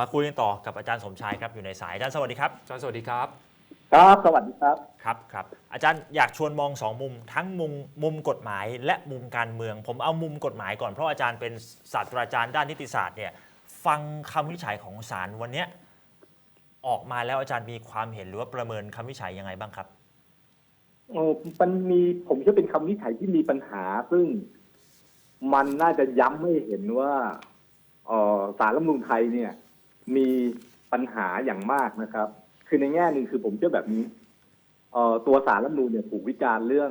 มาคุยกันต่อกับอาจารย์สมชายครับอยู่ในสายอาจารย์สวัสดีครับอาจารย์สวัสดีครับครับสวัสดีครับครับครับอาจารย์อยากชวนมองสองมุมทั้งมุมมุมกฎหมายและมุมการเมือง ผมเอามุมกฎหมายก่อนเพราะอาจารย์เป็นศาสตราจารย์ด้านนิติศาสตร์เนี่ยฟังคำวินิจฉัยของศาลวันเนี้ยออกมาแล้วอาจารย์มีความเห็นหรือว่าประเมินคำวินิจฉัยยังไงบ้างครับเออมันมีผมเชื่อเป็นคำวินิจฉัยที่มีปัญหา ซึ่งมันน่าจะย้ำให้เห็นว่าเออสารรัฐธรรมนูญไทยเนี่ย มีปัญหาอย่างมากนะครับ คือในแง่หนึ่งคือผมเชื่อแบบนี้เออตัวสารรัฐมนูญเนี่ยถูกวิจารณ์เรื่อง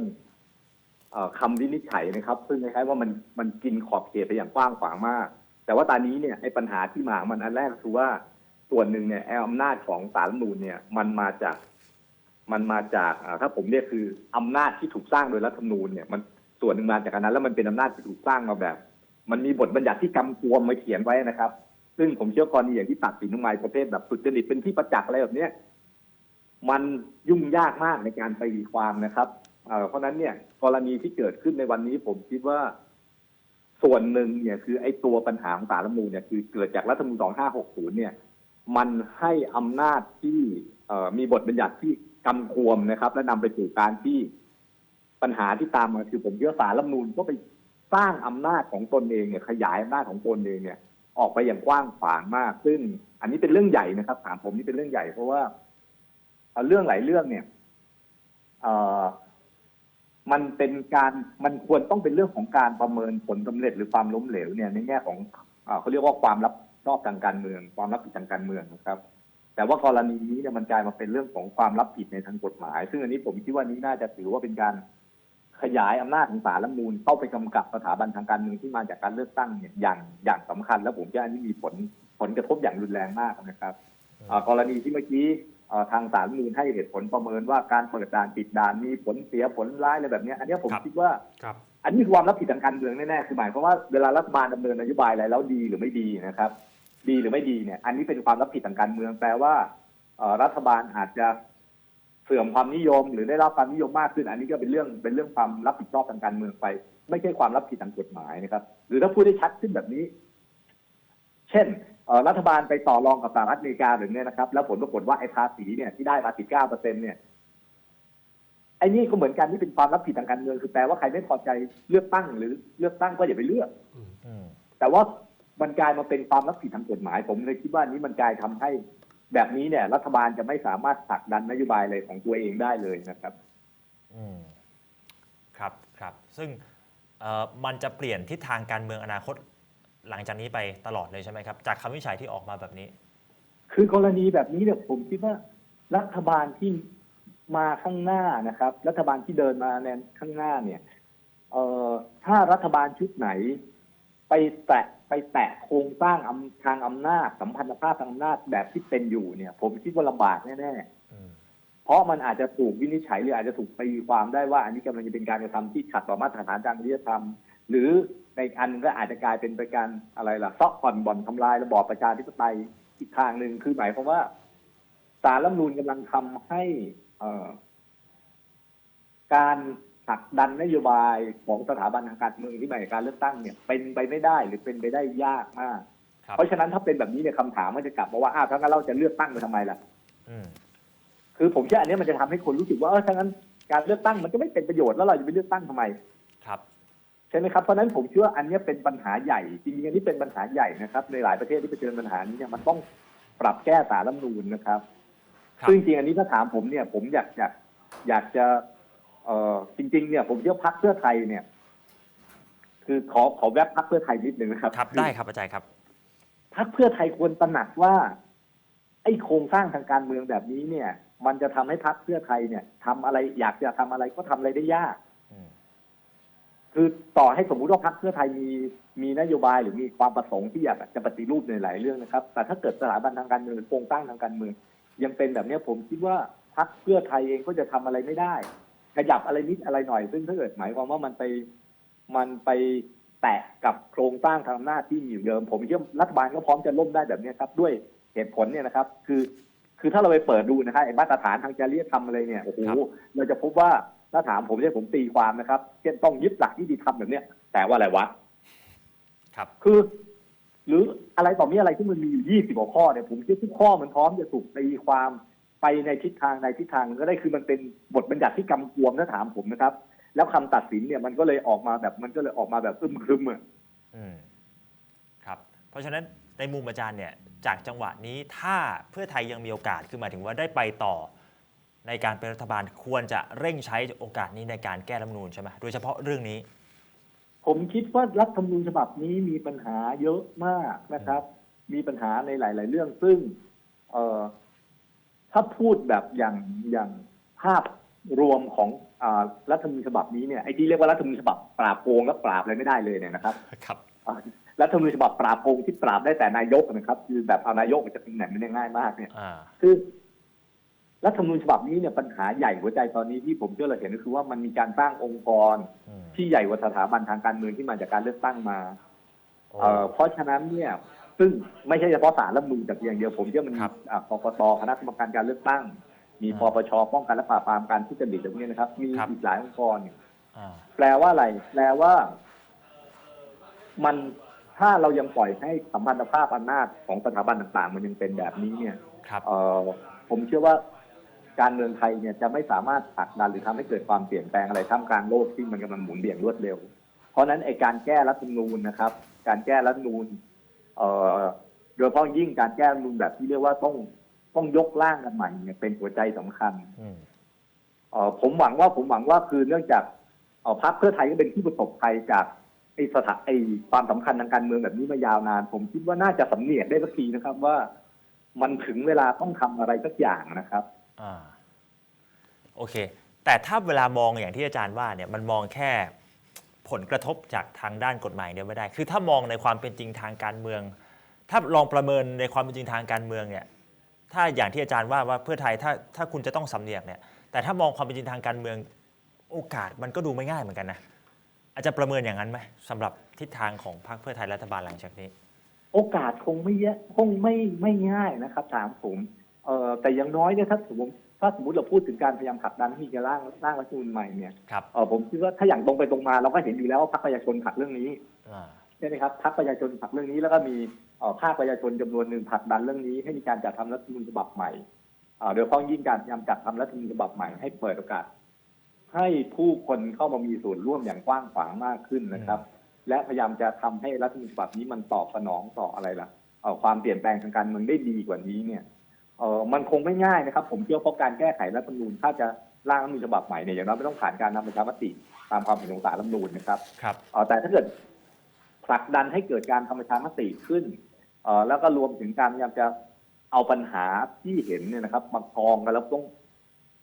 เออคำวินิจฉัยนะครับ ซึ่งคล้ายๆว่ามันมันกินขอบเขตไปอย่างกว้างขวางมาก แต่ว่าตอนนี้เนี่ยไอ้ปัญหาที่มามันอันแรกคือว่าส่วนหนึ่งเนี่ยไอ้อำนาจของสารรัฐมนูญเนี่ย มันมาจากมันมาจากถ้าผมเรียกคืออำนาจที่ถูกสร้างโดยรัฐธรรมนูญเนี่ยมันส่วนหนึ่งมาจากอันนั้น แล้วมันเป็นอำนาจที่ถูกสร้างมาแบบ มันมีบทบัญญัติที่กำกวมมาเขียนไว้นะครับ ซึ่งผมเชื่อกรณีอย่างที่ตัดสินทำไมประเภทแบบสุจริตเป็นที่ประจักษ์อะไรแบบเนี้ยมันยุ่งยากมากในการตีความนะครับเพราะนั้นเนี่ยกรณีที่เกิดขึ้นในวันนี้ผมคิดว่า ส่วนหนึ่งเนี่ยคือไอ้ตัวปัญหาของสารรัฐมนูญเนี่ยคือเกิดจากรัฐธรรมนูญ2560 เนี่ย มันให้อำนาจที่มีบทบัญญัติที่กำกวมนะครับ และนำไปสู่การที่ปัญหาที่ตามมาคือผมเชื่อสารรัฐมนูญก็ไปสร้างอำนาจของตนเองเนี่ยขยายอำนาจของตนเองเนี่ย ออกไปอย่างกว้างขวางมาก ซึ่งอันนี้เป็นเรื่องใหญ่นะครับ ถามผมนี่เป็นเรื่องใหญ่เพราะว่าเรื่องหลายเรื่องเนี่ยเมันเป็นการมันควรต้องเป็นเรื่องของการประเมินผลสำเร็จหรือความล้มเหลวเนี่ยในแง่ของเอ่อเขาเรียกว่าความรับชอบทางการเมือง ความรับผิดทางการเมืองนะครับ แต่ว่ากรณีนี้เนี่ยมันกลายมาเป็นเรื่องของความรับผิดในทางกฎหมาย ซึ่งอันนี้ผมคิดว่านี้น่าจะถือว่าเป็นการ ขยายอำนาจของศาลรัฐธรรมนูญเข้าไปกำกับสถาบันทางการเมืองที่มาจากการเลือกตั้งเนี่ยอย่างอย่างสำคัญ แล้วผมคิดว่าอันนี้มีผลผลกระทบอย่างรุนแรงมากนะครับอ่ากรณีที่เมื่อกี้อ่าทางศาลรัฐธรรมนูญให้เหตุผลประเมินว่าการเปิดด่านปิดด่านมีผลเสียผลร้ายอะไรแบบเนี้ยอันเนี้ยผมครับคิดว่าครับอันนี้คือความรับผิดทางการเมืองแน่ๆคือหมายความว่าเวลารัฐบาลดำเนินนโยบายอะไรแล้วดีหรือไม่ดีนะครับ ดีหรือไม่ดีเนี่ย อันนี้เป็นความรับผิดทางการเมืองแปลว่าเอ่อรัฐบาลอาจจะ เสื่อมความนิยม หรือได้รับความนิยมมากขึ้น อันนี้ก็เป็นเรื่องเป็นเรื่องความรับผิดชอบทางการเมืองไป ไม่ใช่ความรับผิดทางกฎหมายนะครับ หรือถ้าพูดได้ชัดขึ้นแบบนี้ เช่นเอ่อรัฐบาลไปต่อรองกับสหรัฐอเมริกาหรือเนี่ยนะครับ แล้วผลปรากฏว่าไอ้ภาษีเนี่ยที่ได้มา19เปอร์เซ็นเนี่ยไอ้นี่ก็เหมือนกันที่เป็นความรับผิดทางการเมืองคือแปลว่าใครไม่พอใจเลือกตั้งหรือเลือกตั้งก็อย่าไปเลือกอืมแต่ว่ามันกลายมาเป็นความรับผิดทางกฎหมาย ผมเลยคิดว่านี้มันกลายทำให้ แบบนี้เนี่ย รัฐบาลจะไม่สามารถผลักดันนโยบายอะไรของตัวเองได้เลยนะครับอืมครับครับซึ่งเอ่อมันจะเปลี่ยนทิศทางการเมืองอนาคตหลังจากนี้ไปตลอดเลยใช่ไหมครับ จากคำวินิจฉัยที่ออกมาแบบนี้ คือกรณีแบบนี้เนี่ยผมคิดว่า รัฐบาลที่มาข้างหน้านะครับ รัฐบาลที่เดินมาในข้างหน้าเนี่ยเอ่อถ้ารัฐบาลชุดไหน ไปแตะ ไปแตะโครงสร้างอำทางอำนาจสัมพันธภาพทางอำนาจแบบที่เป็นอยู่เนี่ย ผมคิดว่าลำบากแน่อืมๆเพราะมันอาจจะถูกวินิจฉัยหรืออาจจะถูกตีความได้ว่า อันนี้กำลังจะเป็นการกระทำที่ขัดต่อมาตรฐานทางจริยธรรม หรือในอีกอันก็อาจจะกลายเป็นไปการอะไรล่ะซอกผ่อนบ่อนทำลายระบอบประชาธิปไตยอีกทางหนึ่งคือหมายความว่าสารรัฐธรรมนูญกำลังทำให้ เอ่อการ ผลักดันนโยบายของสถาบันทางการเมืองที่มาจากการเลือกตั้งเนี่ยเป็นไปไม่ได้หรือเป็นไปได้ยากมาก ครับเพราะฉะนั้นถ้าเป็นแบบนี้เนี่ยคำถามมันจะกลับมาว่าอ้าวถ้างั้นเราจะเลือกตั้งไปทำไมล่ะ อืมคือผมเชื่ออันนี้มันจะทำให้คนรู้สึกว่าเออถ้างั้นการเลือกตั้งมันก็ไม่เป็นประโยชน์แล้วเราจะไปเลือกตั้งทำไม ครับ ใช่ไหมครับ เพราะฉะนั้นผมเชื่อว่าอันนี้เป็นปัญหาใหญ่จริงๆอันนี้เป็นปัญหาใหญ่นะครับ ในหลายประเทศที่เผชิญปัญหานี้เนี่ยมันต้องปรับแก้สารรัฐธรรมนูญนะครับครับ ซึ่งจริงๆอันนี้ถ้าถามผมเนี่ยผมอยากอยากอยากจะ เอ่อจริง ๆ เนี่ยผมเชื่อพักเพื่อไทยเนี่ย คือขอขอแวบพักเพื่อไทยนิดนึงนะครับครับ ได้ครับอาจารย์ครับพักเพื่อไทยควรตระหนักว่า ไอ้โครงสร้างทางการเมืองแบบนี้เนี่ย มันจะทำให้พักเพื่อไทยเนี่ยทำอะไรอยากจะทำอะไรก็ทำอะไรได้ยากอืมคือต่อให้สมมุติว่าพรรคเพื่อไทยมีมีนโยบายหรือมีความประสงค์ที่อยากจะปฏิรูปในหลายเรื่องนะครับ แต่ถ้าเกิดสถาบันทางการเมืองหรือโครงสร้างทางการเมืองยังเป็นแบบเนี้ยผมคิดว่าพรรคเพื่อไทยเองก็จะทำอะไรไม่ได้ ขยับอะไรนิดอะไรหน่อย ซึ่งถ้าเกิดหมายความว่ามันไปมันไปแตะกับโครงสร้างทางอำนาจที่มีอยู่เดิม ผมคิดว่ารัฐบาลก็พร้อมจะล่มได้แบบเนี้ยครับ ด้วยเหตุผลเนี่ยนะครับ คือ คือถ้าเราไปเปิดดูนะครับไอ้มาตรฐานทางจริยธรรมอะไรเนี่ยโอ้โหครับเราจะพบว่าถ้าถามผมเนี่ยผมตีความนะครับเช่นต้องยึดหลักนิติธรรมแบบเนี้ยแต่ว่าอะไรวะครับ คือ หรืออะไรต่อมีอะไรที่มันมีอยู่ยี่สิบกว่าข้อเนี่ยผมคิดทุกข้อมันพร้อมจะถูกตีความ ไปในทิศทางในทิศทางก็ได้คือมันเป็นบทบัญญัติที่กำกวมถ้าถามผมนะครับ แล้วคำตัดสินเนี่ยมันก็เลยออกมาแบบมันก็เลยออกมาแบบอึมครึมอะอืมครับ เพราะฉะนั้นในมุมอาจารย์เนี่ยจากจังหวะนี้ถ้าเพื่อไทยยังมีโอกาสคือหมายถึงว่าได้ไปต่อ ในการเป็นรัฐบาลควรจะเร่งใช้โอกาสนี้ในการแก้รัฐธรรมนูญใช่ไหมโดยเฉพาะเรื่องนี้ ผมคิดว่ารัฐธรรมนูญฉบับนี้มีปัญหาเยอะมากนะครับ มีปัญหาในหลาย ๆ เรื่องซึ่งเอ่อ ถ้าพูดแบบอย่างอย่างภาพรวมของอารัฐธรรมนูญฉบับนี้เนี่ยไอ้ที่เรียกว่ารัฐธรรมนูญฉบับปราบโกงและปราบอะไรไม่ได้เลยเนี่ยนะครับครับอ่ารัฐธรรมนูญฉบับปราบโกงที่ปราบได้แต่นายกนะครับ คือแบบเอานายกมาจากตำแหน่งมันได้ง่ายมากเนี่ยอ่าคือรัฐธรรมนูญฉบับนี้เนี่ยปัญหาใหญ่หัวใจตอนนี้ที่ผมเชื่อเราเห็นก็คือว่ามันมีการสร้างองค์กรอืมที่ใหญ่กว่าสถาบันทางการเมืองที่มาจากการเลือกตั้งมาโอ้เอ่อเพราะฉะนั้นเนี่ย ซึ่งไม่ใช่เฉพาะสารรัฐธรรมนูญแต่เพียางเดียวผมเชื่อมันมีครับ อ่ากกตคณะกรรมการการเลือกตั้ง มีอ่าปปชป้องกันและปราบปรามการทุจริตอะไรพวกนี้นะครับ มีครับ อีกหลายองค์กรเนี่ยอ่า แปลว่าอะไร แปลว่า มันถ้าเรายังปล่อยให้สัมพันธภาพอำนาจของสถาบันต่าง ๆ มันยังเป็นแบบนี้เนี่ย ครับ เอ่อผมเชื่อว่าการเมืองไทยเนี่ยจะไม่สามารถผลักดันหรือทำให้เกิดความเปลี่ยนแปลงอะไรท่ามกลางโลกที่มันกำลังหมุนเบี่ยงรวดเร็ว เพราะฉะนั้นไอการแก้รัฐธรรมนูญนะครับ การแก้รัฐธรรมนูญเอ่อ โดยเฉพาะยิ่งการแก้รัฐธรรมนูญแบบที่เรียกว่าต้องต้องยกร่างกันใหม่เนี่ยเป็นหัวใจสำคัญอืมเอ่อผมหวังว่าผมหวังว่าคือเนื่องจากเอ่อพรรคเพื่อไทยก็เป็นที่ประสบภัยจากไอ้สถาไอ้ความสำคัญทางการเมืองแบบนี้มายาวนาน ผมคิดว่าน่าจะสำเนียกได้สักทีนะครับ ว่ามันถึงเวลาต้องทำอะไรสักอย่างนะครับ อ่าโอเค แต่ถ้าเวลามองอย่างที่อาจารย์ว่าเนี่ยมันมองแค่ ผลกระทบจากทางด้านกฎหมายเนี่ยไม่ได้ คือถ้ามองในความเป็นจริงทางการเมือง ถ้าลองประเมินในความเป็นจริงทางการเมืองเนี่ยถ้าอย่างที่อาจารย์ว่าว่าเพื่อไทยถ้าถ้าคุณจะต้องสำเนียกเนี่ยแต่ถ้ามองความเป็นจริงทางการเมืองโอกาสมันก็ดูไม่ง่ายเหมือนกันนะอาจจะประเมินอย่างนั้นไหมสำหรับทิศทางของพรรคเพื่อไทยรัฐบาลหลังจากนี้ โอกาสคงไม่แยอะคงไม่ไม่ง่ายนะครับ ถามผมเอ่อแต่อย่างน้อยเนี่ยถ้าสมม ถ้าสมมติเราพูดถึงการพยายามผลักดันให้มีการร่างร่างรัฐธรรมนูญใหม่เนี่ยครับเออผมคิดว่าถ้าอย่างตรงไปตรงมาเราก็เห็นอยู่แล้วว่าพรรคประชาชนผลักเรื่องนี้อ่าใช่ไหมครับพรรคประชาชนผลักเรื่องนี้แล้วก็มีเอ่อภาคประชาชนจำนวนหนึ่งผลักดันเรื่องนี้ ให้มีการจัดทำรัฐธรรมนูญฉบับใหม่เอ่อโดยเฉพาะยิ่งการพยายามจัดทำรัฐธรรมนูญฉบับใหม่ให้เปิดโอกาสให้ผู้คนเข้ามามีส่วนร่วมอย่างกว้างขวางมากขึ้นนะครับ และพยายามจะทำให้รัฐธรรมนูญฉบับนี้มันตอบสนองต่ออะไรล่ะเอ่อความเปลี่ยนแปลงทางการเมืองได้ดีกว่านี้เนี่ย เออมันคงไม่ง่ายนะครับ ผมเชื่อเพราะการแก้ไขรัฐธรรมนูญถ้าจะร่างรัฐธรรมนูญฉบับใหม่เนี่ยอย่างน้อยไม่ต้องผ่านการทำประชามติตามความเห็นของศาลรัฐธรรมนูญนะครับครับเอ่อแต่ถ้าเกิดผลักดันให้เกิดการทำประชามติขึ้นเอ่อแล้วก็รวมถึงการพยายามจะเอาปัญหาที่เห็นเนี่ยนะครับมากองกันแล้วต้อง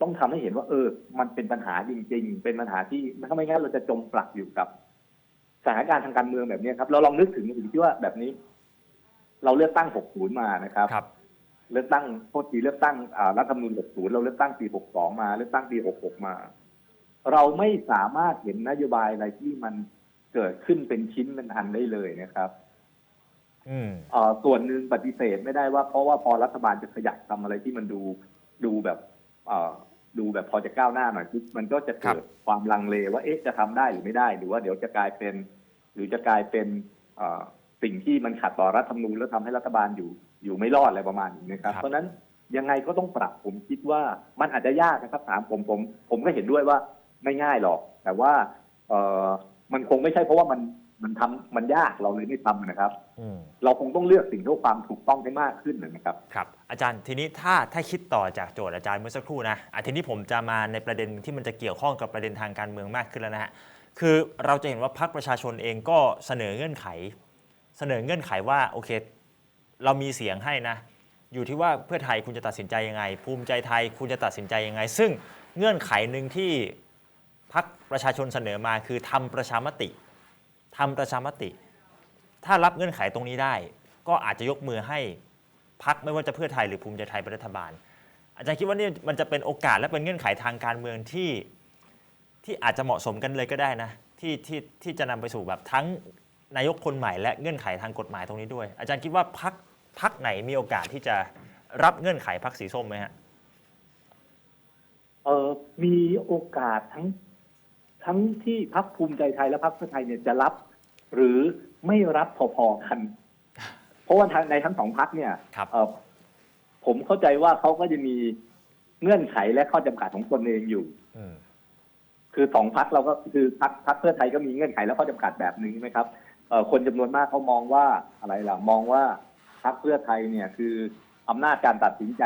ต้องทำให้เห็นว่า เออ มันเป็นปัญหาจริง ๆ เป็นปัญหาที่ถ้าไม่งั้นเราจะจมปลักอยู่กับสถานการณ์ทางการเมืองแบบนี้ครับ เราลองนึกถึงถึงที่ว่าแบบนี้ เราเลือกตั้ง 60 มานะครับครับ เลือกตั้งโทษทีเลือกตั้งอ่ารัฐธรรมนูญ60 เราเลือกตั้งปี 62 มา เลือกตั้งปี 66 มา เราไม่สามารถเห็นนโยบายอะไรที่มันเกิดขึ้นเป็นชิ้นเป็นอันได้เลยนะครับอืมเอ่อส่วนหนึ่งปฏิเสธไม่ได้ว่าเพราะว่าพอรัฐบาลจะขยับทำอะไรที่มันดูดูแบบเอ่อดูแบบพอจะก้าวหน้าหน่อยปุ๊บมันก็จะเกิดความลังเลว่าเอ๊ะจะทำได้หรือไม่ได้ หรือว่าเดี๋ยวจะกลายเป็น หรือจะกลายเป็นเอ่อ สิ่งที่มันขัดต่อรัฐธรรมนูญแล้วทำให้รัฐบาลอยู่อยู่ไม่รอดอะไรประมาณนี้นะครับครับเพราะฉะนั้นยังไงก็ต้องปรับผมคิดว่ามันอาจจะยากนะครับถามผมผม ผมก็เห็นด้วยว่าไม่ง่ายหรอก แต่ว่าเออมันคงไม่ใช่เพราะว่ามันมันทำมันยากเราเลยไม่ทำนะครับอืมเราคงต้องเลือกสิ่งที่ความถูกต้องให้มากขึ้นนะครับครับ อาจารย์ทีนี้ถ้าถ้าคิดต่อจากโจทย์อาจารย์เมื่อสักครู่นะอะทีนี้ผมจะมาในประเด็นที่มันจะเกี่ยวข้องกับประเด็นทางการเมืองมากขึ้นแล้วนะฮะคือเราจะเห็นว่าพรรคประชาชนเองก็เสนอเงื่อนไข เสนอเงื่อนไขว่าโอเค เรามีเสียงให้นะ อยู่ที่ว่าเพื่อไทยคุณจะตัดสินใจยังไง ภูมิใจไทยคุณจะตัดสินใจยังไง ซึ่งเงื่อนไขหนึ่งที่พรรคประชาชนเสนอมาคือทำประชามติทำประชามติ ถ้ารับเงื่อนไขตรงนี้ได้ ก็อาจจะยกมือให้พักไม่ว่าจะเพื่อไทยหรือภูมิใจไทยเป็นรัฐบาล อาจารย์คิดว่านี่มันจะเป็นโอกาสและเป็นเงื่อนไขทางการเมืองที่ที่อาจจะเหมาะสมกันเลยก็ได้นะที่ที่ที่จะนำไปสู่แบบทั้ง นายกคนใหม่และเงื่อนไขทางกฎหมายตรงนี้ด้วย อาจารย์คิดว่าพักพักไหนมีโอกาสที่จะรับเงื่อนไขพักสีส้มไหมฮะเออมีโอกาสทั้งทั้งที่พักภูมิใจไทยและพักเพื่อไทยเนี่ยจะรับ หรือไม่รับพอๆกันราะว่าทางในทั้งสองพักเนี่ยครับเอ่อผมเข้าใจว่าเขาก็จะมีเงื่อนไขและข้อจำกัดของตนเองอยู่อืมคือสองพักเราก็คือพักพักเพื่อไทยก็มีเงื่อนไขและข้อจำกัดแบบหนึ่งใช่ไหมครับเอ่อ คนจำนวนมากเขามองว่าอะไรล่ะมองว่าพักเพื่อไทยเนี่ยคืออำนาจการตัดสินใจ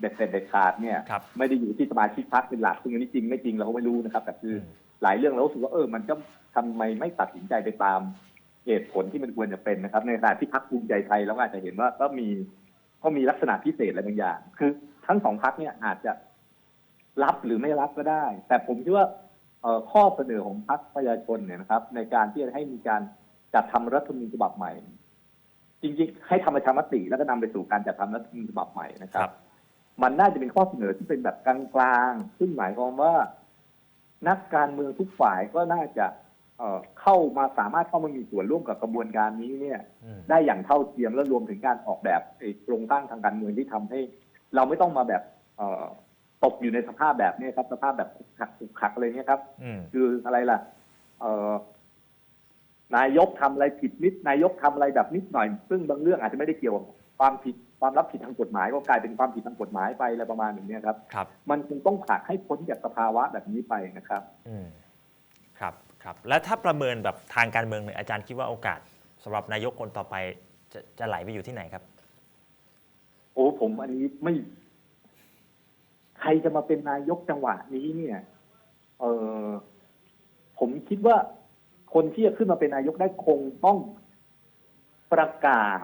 เด็ดเสร็จเด็ดขาดเนี่ยครับไม่ได้อยู่ที่สมาชิกพักเป็นหลักซึ่งอันนี้จริงไม่จริงเราก็ไม่รู้นะครับ แต่คืออมหลายเรื่องเรารู้สึกว่าเออมันก็ทำไมไม่ตัดสินใจไปตามเหตุผลที่มันควรจะเป็นนะครับ ในขณะที่พักภูมิใจไทยเราก็อาจจะเห็นว่าก็มีก็มีลักษณะพิเศษอะไรบางอย่าง คือทั้งสองพักเนี่ยอาจจะรับหรือไม่รับก็ได้ แต่ผมคิดว่าเอ่อข้อเสนอของพักประชาชนเนี่ยนะครับ ในการที่จะให้มีการ จัดทำรัฐธรรมนูญฉบับใหม่ จริงๆ ให้ทำประชามติแล้วก็นำไปสู่การจัดทำรัฐธรรมนูญฉบับใหม่นะคครัรับบมันน่าจะเป็นข้อเสนอที่เป็นแบบกลางๆซึ่งหมายความว่า นักการเมืองทุกฝ่ายก็น่าจะเอ่อเข้ามาสามารถเข้ามามีส่วนร่วมกับกระบวนการนี้เนี่ยอืมได้อย่างเท่าเทียมและรวมถึงการออกแบบไอ้โครงสร้างทางการเมืองที่ทำให้ เราไม่ต้องมาแบบเอ่อตกอยู่ในสภาพแบบนี้ครับ สภาพแบบขุกขักขุกขักอะไรเนี้ยครับอืมคืออะไรล่ะเอ่อ นายกทำอะไรผิดนิด นายกทำอะไรแบบนิดหน่อย ซึ่งบางเรื่องอาจจะไม่ได้เกี่ยวกับความผิดความรับผิดทางกฎหมาย ก็กลายเป็นความผิดทางกฎหมายไปอะไรประมาณอย่างนี้ยครับครับ มันคงต้องผลักให้พ้นจากสภาวะแบบนี้ไปนะครับอืมครับครับแล้วถ้าประเมินแบบทางการเมืองเนี่ยอาจารย์คิดว่าโอกาสสำหรับนายกคนต่อไปจะจะไหลไปอยู่ที่ไหนครับ โอ้ผมอันนี้ไม่ ใครจะมาเป็นนายกจังหวะนี้เนี่ย เออผมคิดว่า คนที่จะขึ้นมาเป็นนายกได้คงต้องประกาศ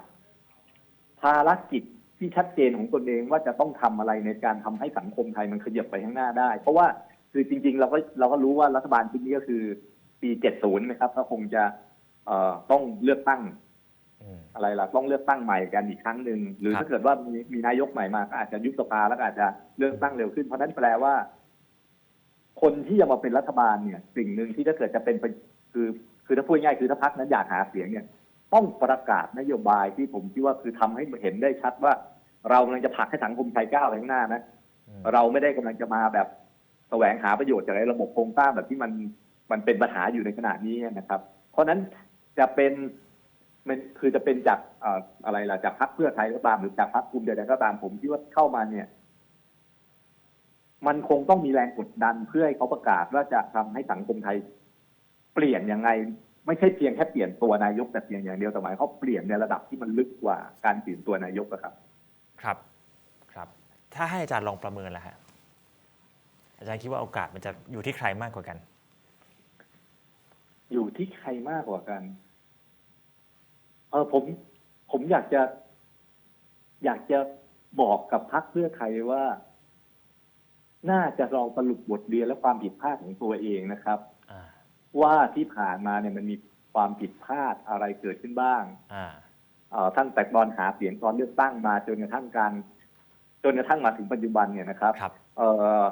ภารกิจที่ชัดเจนของตนเองว่าจะต้องทำอะไรในการทำให้สังคมไทยมันขยับไปข้างหน้าได้ เพราะว่าคือจริง ๆ เราก็เราก็รู้ว่ารัฐบาลชุดนี้ก็คือ ปี 70 นะครับก็คงจะเอ่อต้องเลือกตั้งอืมอะไรล่ะต้องเลือกตั้งใหม่กันอีกครั้งหนึ่งหรือครับถ้าเกิดว่ามีมีนายกใหม่มาก็อาจจะยุบสภาแล้วก็อาจจะเลือกตั้งเร็วขึ้นเพราะฉะนั้นแปลว่า คนที่จะมาเป็นรัฐบาลเนี่ย สิ่งหนึ่งที่ถ้าเกิดจะเป็นไป คือคือถ้าพูดง่ายๆคือถ้าพักนั้นอยากหาเสียงเนี่ยต้องประกาศนโยบายที่ผมคิดว่าคือทำให้เห็นได้ชัดว่า เรากำลังจะผลักให้สังคมไทยก้าวไปข้างหน้านะอืมเราไม่ได้กำลังจะมาแบบแสวงหาประโยชน์จากไอ้ระบบโครงสร้างแบบที่มันมันเป็นปัญหาอยู่ในขณะนี้นะครับ เพราะฉะนั้นจะเป็นมันคือจะเป็นจากเอ่ออะไรล่ะจากพรรคเพื่อไทยก็ตามหรือจากพรรคภูมิใจไทยก็ตามผมคิดว่าเข้ามาเนี่ย มันคงต้องมีแรงกดดันเพื่อให้เขาประกาศว่าจะทำให้สังคมไทย เปลี่ยนยังไง ไม่ใช่เพียงแค่เปลี่ยนตัวนายกแต่เพียงอย่างเดียวแต่หมายเขามเปลี่ยนในระดับที่มันลึกกว่าการเปลี่ยนตัวนายกอะครับ ครับครับ ถ้าให้อาจารย์ลองประเมินแล้วฮะอาจารย์คิดว่าโอกาสมันจะอยู่ที่ใครมากกว่ากัน อยู่ที่ใครมากกว่ากันเออผมผมอยากจะ อยากจะบอกกับพรรคเพื่อไทยว่า น่าจะลองสรุปบทเรียนและความผิดพลาดของตัวเองนะครับอ่า ว่าที่ผ่านมาเนี่ยมันมีความผิดพลาดอะไรเกิดขึ้นบ้างอ่าเอ่อตั้งแต่ตอนหาเสียงตอนเลือกตั้งมาจนกระทั่งการจนกระทั่งมาถึงปัจจุบันเนี่ยนะครับครับเอ่อ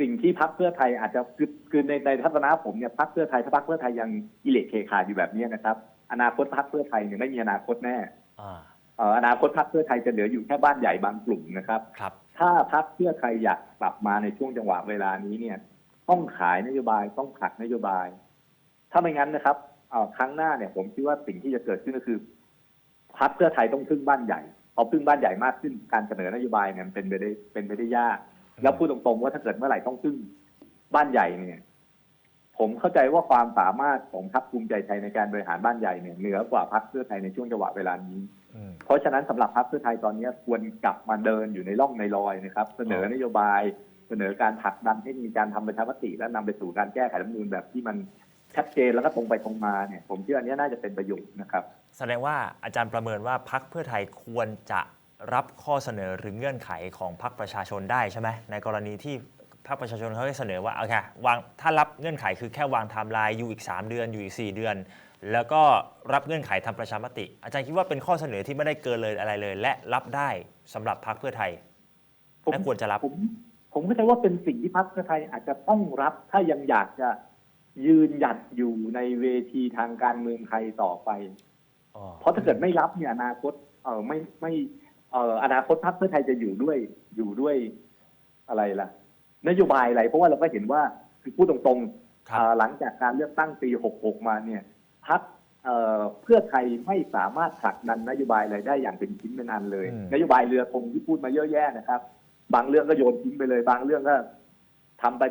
สิ่งที่พักเพื่อไทยอาจจะคือคือในในทัศนะผมเนี่ยพักเพื่อไทยถ้าพักเพื่อไทยยังอิเล็กเคขาดอยู่แบบนี้นะครับ อนาคตพักเพื่อไทยเนี่ยไม่มีอนาคตแน่อ่าเอ่ออนาคตพักเพื่อไทยจะเหลืออยู่แค่บ้านใหญ่บางกลุ่มนะครับครับถ้าพักเพื่อไทยอยากกลับมาในช่วงจังหวะเวลานี้เนี่ย ต้องขายนโยบายต้องผลักนโยบาย ถ้าไม่งั้นนะครับเอ่อครั้งหน้าเนี่ยผมคิดว่าสิ่งที่จะเกิดขึ้นก็คือพักเพื่อไทยต้องพึ่งบ้านใหญ่พอพึ่งบ้านใหญ่มากขึ้นการเสนอนโยบายเนี่ยมันเป็นไปได้เป็นไปได้ยาก แล้วพูดตรงๆว่าถ้าเกิดเมื่อไหร่ต้องพึ่งบ้านใหญ่เนี่ย ผมเข้าใจว่าความสามารถของพรรคภูมิใจไทยในการบริหารบ้านใหญ่เนี่ยเหนือกว่าพรรคเพื่อไทยในช่วงจังหวะเวลานี้อืมเพราะฉะนั้นสำหรับพรรคเพื่อไทยตอนนี้ควรกลับมาเดินอยู่ในร่องในรอยนะครับ เสนอนโยบาย เสนอการผลักดันให้มีการทำประชามติและนำไปสู่การแก้ไขรัฐธรรมนูญแบบที่มัน ชัดเจนแล้วก็ตรงไปตรงมาเนี่ยผมคิดว่าอันนี้น่าจะเป็นประโยชน์นะครับ แสดงว่าอาจารย์ประเมินว่าพักเพื่อไทยควรจะรับข้อเสนอหรือเงื่อนไขของพักประชาชนได้ใช่ไหมในกรณีที่พรรคประชาชนเขาได้เสนอว่าโอเควางถ้ารับเงื่อนไขคือแค่วางไทม์ไลน์อยู่อีก 3 เดือนอยู่อีก 4 เดือน แล้วก็รับเงื่อนไขทำประชามติ อาจารย์คิดว่าเป็นข้อเสนอที่ไม่ได้เกินเลยอะไรเลย และรับได้สำหรับพรรคเพื่อไทยผมและควรจะรับ ผมผมเข้าใจว่าเป็นสิ่งที่พรรคเพื่อไทยอาจจะต้องรับถ้ายังอยากจะ ยืนหยัดอยู่ในเวทีทางการเมืองไทยต่อไปอ๋อเพราะถ้าเกิดไม่รับเนี่ยอนาคต เออไม่ไม่เอ่ออนาคตพรรคเพื่อไทยจะอยู่ด้วยอยู่ด้วยอะไรล่ะ นโยบายอะไร เพราะว่าเราก็เห็นว่าคือพูดตรงๆครับเอ่อหลังจากการเลือกตั้งปี 66 มาเนี่ยพรรคเอ่อเพื่อไทยไม่สามารถผลักดันนโยบายอะไรได้อย่างเป็นชิ้นเป็นอันเลยอืมนโยบายเรือธงที่พูดมาเยอะแยะนะครับ บางเรื่องก็โยนทิ้งไปเลย บางเรื่องก็ทำไป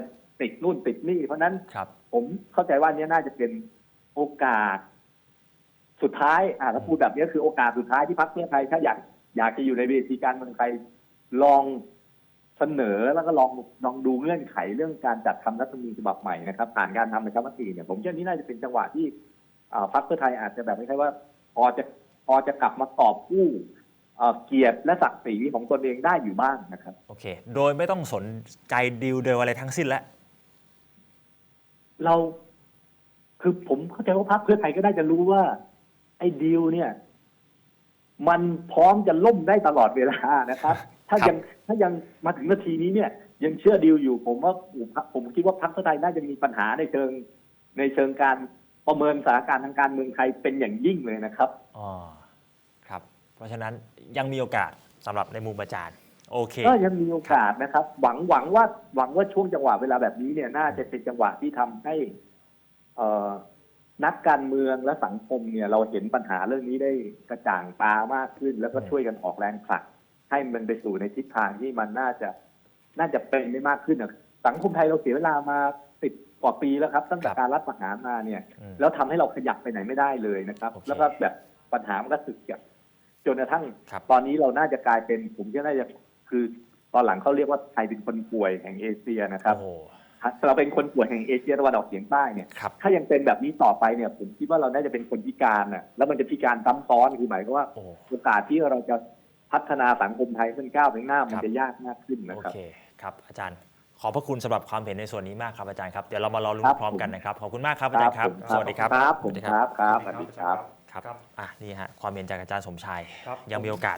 ติดนู่นติดนี่ เพราะฉะนั้นครับ ผมเข้าใจว่านี้น่าจะเป็นโอกาส สุดท้ายอ่าถ้าพูดแบบนี้คือโอกาสสุดท้ายที่พรรคเพื่อไทยถ้าอยากอยากจะอยู่ในเวทีการเมืองไทยลองเสนอแล้วก็ลองลองดูเงื่อนไขเรื่องการจัดทำรัฐธรรมนูญฉบับใหม่นะครับผ่านการทำประชามติเนี่ยผมเชื่อนี้น่าจะเป็นจังหวะที่อ่าพรรคเพื่อไทยอาจจะแบบไม่ใช่ว่าพอจะพอจะกลับมาตอบกู้เกียรติและศักดิ์ศรีของตนเองได้อยู่บ้างนะครับ โอเค โดยไม่ต้องสนใจดีลเดียอะไรทั้งสิ้นแล้ว เรา คือผมเข้าใจว่าพรรคเพื่อไทยก็น่าจะรู้ว่า ไอ้ดีลเนี่ย มันพร้อมจะล่มได้ตลอดเวลานะครับ ถ้าครับยังถ้ายังมาถึงนาทีนี้เนี่ย ยังเชื่อดีลอยู่ ผมว่าผมคิดว่าพรรคเพื่อไทยน่าจะมีปัญหาในเชิง ในเชิงการประเมินสถานการณ์ทางการเมืองไทยเป็นอย่างยิ่งเลยนะครับอ๋อครับ เพราะฉะนั้นยังมีโอกาสสำหรับในมุมอาจารย์ โอเค ก็ยังมีโอกาสนะครับ หวังหวังว่าหวังว่าช่วงจังหวะเวลาแบบนี้เนี่ยน่าจะเป็นจังหวะที่ทำให้เอ่อนักการเมืองและสังคมเนี่ย เราเห็นปัญหาเรื่องนี้ได้กระจ่างตามากขึ้น แล้วก็อืมช่วยกันออกแรงผลัก ให้มันไปสู่ในทิศทางที่มันน่าจะน่าจะเป็นได้มากขึ้นนะสังคมไทยเราเสียเวลามาติดกว่าปีแล้วครับ ตั้งแต่การรัฐประหารมาเนี่ยอืมแล้วทำให้เราขยับไปไหนไม่ได้เลยนะครับโอเคแล้วก็แบบปัญหามันก็สึกเก็บจนกระทั่งครับตอนนี้เราน่าจะกลายเป็นผมเชื่อน่าจะ คือตอนหลังเขาเรียกว่าไทยเป็นคนป่วยแห่งเอเชียนะครับโอ้โหเราเป็นคนป่วยแห่งเอเชียตะวันออกเฉียงใต้เนี่ย ครับ ถ้ายังเป็นแบบนี้ต่อไปเนี่ย ผมคิดว่าเราน่าจะเป็นคนพิการน่ะแล้วมันจะพิการซ้ำซ้อนคือหมายความว่าโอ้โหโอกาสที่เราจะพัฒนาสังคมไทยขึ้นก้าวไปข้างหน้ามันครับ จะยากมากขึ้นนะโอครับ เคครับ อาจารย์ ขอบพระคุณสำหรับความเห็นในส่วนนี้มากครับอาจารย์ครับ เดี๋ยวเรามารอลุ้ครันบพร้อมกันนะครับ ขอบคุณมากครับอาจารย์ครับ ผมสวัสดีครับครับผมสวัสดีครับครับสวัสดีครับครับ ครับ อะ นี่ฮะ ความเห็นจากอาจารย์สมชาย ครับ ยังมีโอกาส